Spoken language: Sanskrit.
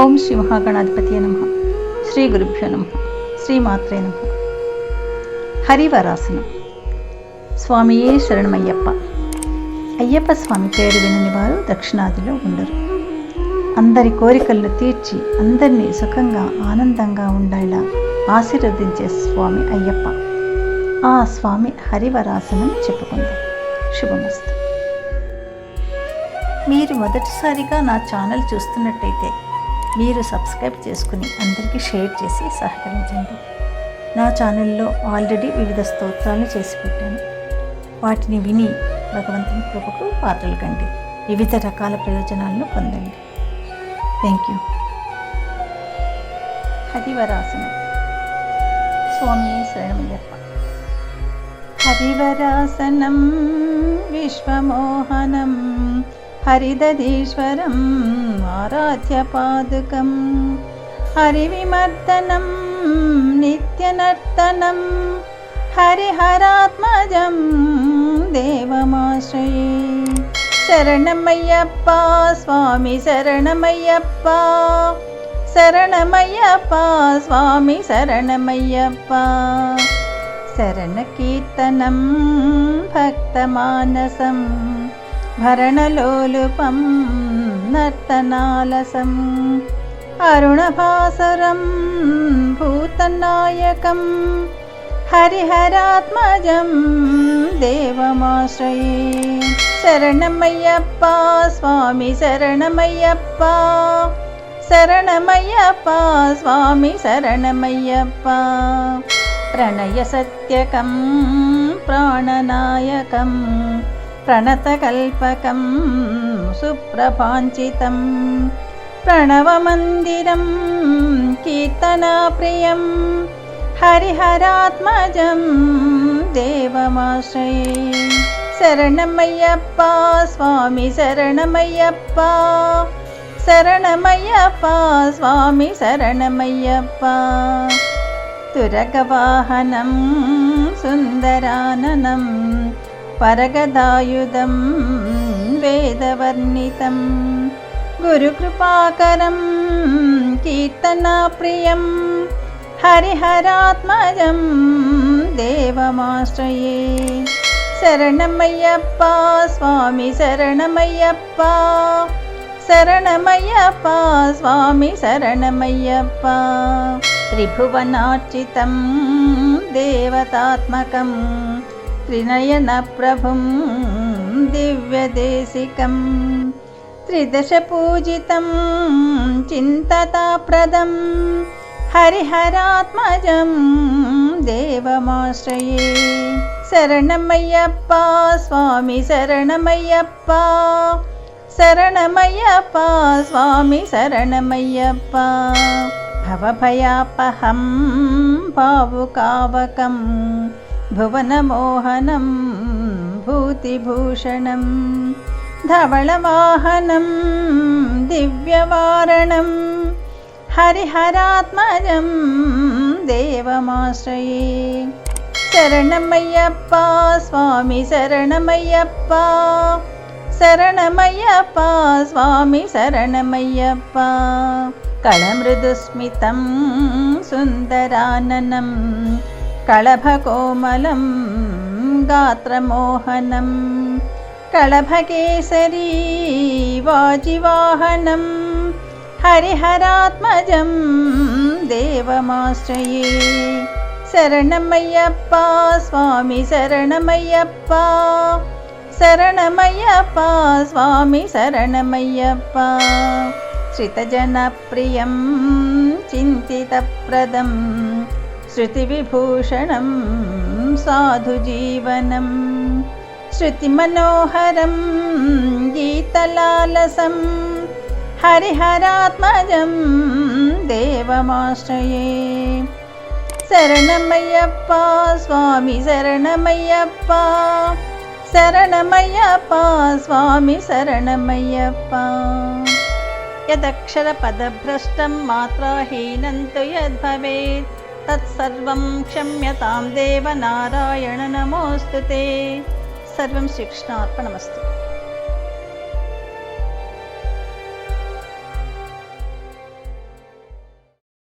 ఓం శ్రీ మహాగణాధిపతి నమ. శ్రీ గురుభ్యో నమ. శ్రీమాత్రే నమ. హరివరాసనం. స్వామియే శరణమయ్యప్ప. అయ్యప్ప స్వామి పేరు వినని వారు దక్షిణాదిలో ఉండరు. అందరి కోరికలను తీర్చి అందరినీ సుఖంగా ఆనందంగా ఉండేలా ఆశీర్వదించే స్వామి అయ్యప్ప. ఆ స్వామి హరివరాసనం చెప్పుకుందాం. శుభమస్తు. మీరు మొదటిసారిగా నా ఛానల్ చూస్తున్నట్టయితే మీరు సబ్స్క్రైబ్ చేసుకుని అందరికీ షేర్ చేసి సహకరించండి. నా ఛానల్లో ఆల్రెడీ వివిధ స్తోత్రాలు చేసి పెట్టాను. వాటిని విని భగవంతుని కృపకు పాత్రలు కండి. వివిధ రకాల ప్రయోజనాలను పొందండి. Thank you Harivarasanam. స్వామి శరణమయ్యప్ప. హరివరాసనం విశ్వమోహనం हरिदधीश्वरम् आराध्यपादुकम् हरिविमर्दनं नित्यनर्तनं हरिहरात्मजं देवमाश्रये। शरणमय्यप्पा स्वामी शरणमय्यप्पा शरणमय्यप्पा स्वामी शरणमय्यप्पा। शरणकीर्तनं भक्तमानसम् భరణలోలుపం నర్తనాలసం. అరుణభాసరం భూతనాయకం. హరిహరాత్మజం దేవమాశ్రయే. శరణమయ్యప్ప స్వామి శరణమయ్యప్ప. శరణమయ్యప్ప స్వామి శరణమయ్యప్ప. ప్రణయసత్యకం ప్రాణనాయకం. ప్రణతకల్పకం సుప్రభాంచితం ప్రణవమందిరం కీర్తనాప్రియం హరిహరాత్మజం దేవమాశ్రయే శరణమయ్యప్ప స్వామి శరణమయ్యప్ప శరణమయ్యప్ప స్వామి శరణమయ్యప్ప తురగవాహనం సుందరాననం परगदायुधं वेदवर्णितं गुरुकृपाकरं कीर्तनाप्रियं हरिहरात्मजं देवमाश्रये। शरणमय्यप्पा स्वामि शरणमय्यप्पा शरणमय्यप्पा स्वामी शरणमय्यप्पा। त्रिभुवनार्चितं देवतात्मकम् त्रिनयनप्रभुं दिव्यदेशिकं त्रिदशपूजितं चिन्तताप्रदं हरिहरात्मजं देवमाश्रये। शरणमय्यप्पा स्वामी शरणमय्यप्पा शरणमय्यप्पा स्वामी शरणमय्यप्पा। भवभयापहं भावुकावकम् भुवनमोहनं भूतिभूषणं धवलवाहनं दिव्यवारणं हरिहरात्मजं देवमाश्रये। शरणमय्यप्पा स्वामि शरणमय्यप्पा शरणमय्यप्पा स्वामि शरणमय्यप्पा कणमृदुस्मितं सुन्दराननम् कलभकोमलं गात्रमोहनं कलभकेसरी वाजिवाहनं हरिहरात्मजं देवमाश्रये। शरणमय्यप्पा स्वामि शरणमय्यप्पा शरणमय्यप्पा स्वामि शरणमय्यप्पा। श्रितजनप्रियं चिन्तितप्रदम् श्रुतिविभूषणं साधुजीवनं श्रुतिमनोहरं गीतलालसं हरिहरात्मजं देवमाश्रये। शरणमय्यप्पा स्वामि शरणमय्यप्पा शरणमय्यप्पा स्वामि शरणमय्यप्पा। यदक्षरपदभ्रष्टं मात्राहीनं तु यद्भवेत् తత్సర్వం క్షమ్యతాం దేవ నారాయణ నమోస్తు సర్వం శ్రీకృష్ణార్పణమస్తు